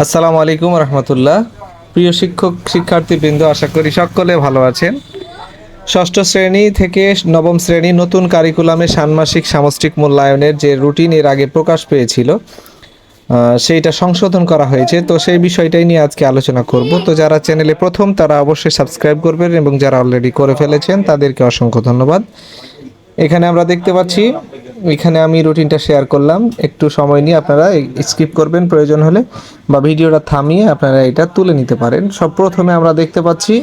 আসসালামু আলাইকুম রহমতুল্লাহ। প্রিয় শিক্ষক, শিক্ষার্থীবৃন্দ, আশা করি সকলে ভালো আছেন। ষষ্ঠ শ্রেণি থেকে নবম শ্রেণি নতুন কারিকুলামে ষান্মাসিক সামষ্টিক মূল্যায়নের যে রুটিন এর আগে প্রকাশ পেয়েছিল সেইটা সংশোধন করা হয়েছে। তো সেই বিষয়টাই নিয়ে আজকে আলোচনা করব। তো যারা চ্যানেলে প্রথম, তারা অবশ্যই সাবস্ক্রাইব করবেন এবং যারা অলরেডি করে ফেলেছেন, তাদেরকে অসংখ্য ধন্যবাদ। এখানে আমরা দেখতে পাচ্ছি এখানে আমি রুটিনটা শেয়ার করলাম। একটু সময় নিয়ে আপনারা স্কিপ করবেন, প্রয়োজন হলে, বা ভিডিওটা থামিয়ে আপনারা এটা তুলে নিতে পারেন। সব প্রথমে আমরা দেখতে পাচ্ছি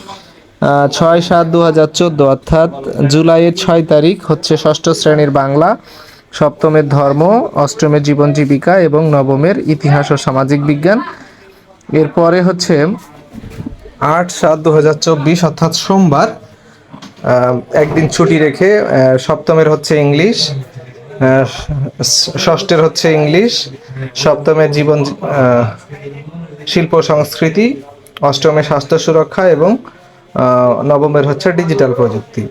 ছয় সাত দু হাজার চোদ্দ, অর্থাৎ জুলাইয়ের ছয় তারিখ হচ্ছে ষষ্ঠ শ্রেণির বাংলা, সপ্তমের ধর্ম, অষ্টমের জীবন জীবিকা এবং নবমের ইতিহাস ও সামাজিক বিজ্ঞান। এরপরে হচ্ছে আট সাত দু হাজার চব্বিশ, অর্থাৎ সোমবার একদিন ছুটি রেখে সপ্তমের হচ্ছে ইংলিশ ষষ্ঠের হচ্ছে ইংলিশ সপ্তমের জীবন শিল্প সংস্কৃতি অষ্টমের স্বাস্থ্য সুরক্ষা এবং নবমের হচ্ছে ডিজিটাল প্রযুক্তি।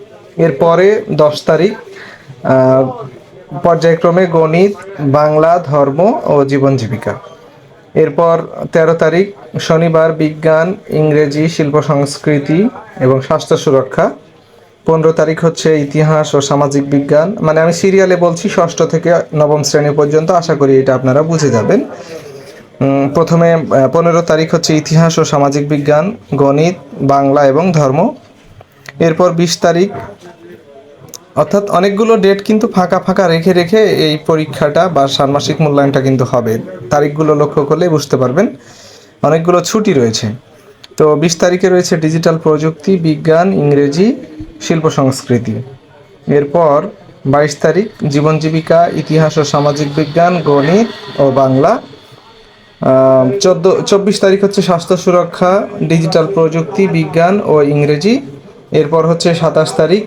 এরপরে দশ তারিখ পর্যায়ক্রমে গণিত, বাংলা, ধর্ম ও জীবন জীবিকা। এরপর তেরো তারিখ, শনিবার বিজ্ঞান, ইংরেজি, শিল্প, সংস্কৃতি এবং স্বাস্থ্য সুরক্ষা। পনেরো তারিখ হচ্ছে ইতিহাস ও সামাজিক বিজ্ঞান। মানে আমি সিরিয়ালে বলছি, ষষ্ঠ থেকে নবম শ্রেণি পর্যন্ত, আশা করি এটা আপনারা বুঝে যাবেন। প্রথমে পনেরো তারিখ হচ্ছে ইতিহাস ও সামাজিক বিজ্ঞান, গণিত, বাংলা এবং ধর্ম। এরপর বিশ তারিখ, অর্থাৎ অনেকগুলো ডেট কিন্তু ফাঁকা ফাঁকা রেখে রেখে এই পরীক্ষাটা বা ষান্মাসিক মূল্যায়নটা কিন্তু হবে। তারিখগুলো লক্ষ্য করলে বুঝতে পারবেন, অনেকগুলো ছুটি রয়েছে। তো বিশ তারিখে রয়েছে ডিজিটাল প্রযুক্তি, বিজ্ঞান, ইংরেজি শিল্প সংস্কৃতি। এরপর বাইশ তারিখ জীবন জীবিকা, ইতিহাস ও সামাজিক বিজ্ঞান, গণিত ও বাংলা। চোদ্দ, চব্বিশ তারিখ হচ্ছে স্বাস্থ্য সুরক্ষা, ডিজিটাল প্রযুক্তি, বিজ্ঞান ও ইংরেজি। এরপর হচ্ছে সাতাশ তারিখ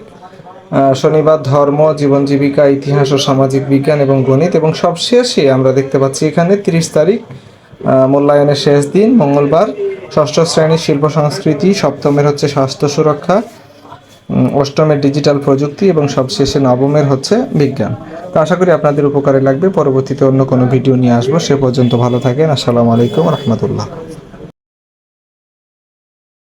শনিবার ধর্ম, জীবন জীবিকা, ইতিহাস ও সামাজিক বিজ্ঞান এবং গণিত। এবং সবশেষে আমরা দেখতে পাচ্ছি এখানে তিরিশ তারিখ মূল্যায়নের শেষ দিন, মঙ্গলবার, ষষ্ঠ শ্রেণির শিল্প সংস্কৃতি, সপ্তমের হচ্ছে স্বাস্থ্য সুরক্ষা উম, অষ্টমের ডিজিটাল প্রযুক্তি এবং সবশেষে নবমের হচ্ছে বিজ্ঞান। তো আশা করি আপনাদের উপকারে লাগবে। পরবর্তীতে অন্য কোনো ভিডিও নিয়ে আসব। সে পর্যন্ত ভালো থাকেন। আসসালামু আলাইকুম রহমতুল্লাহ।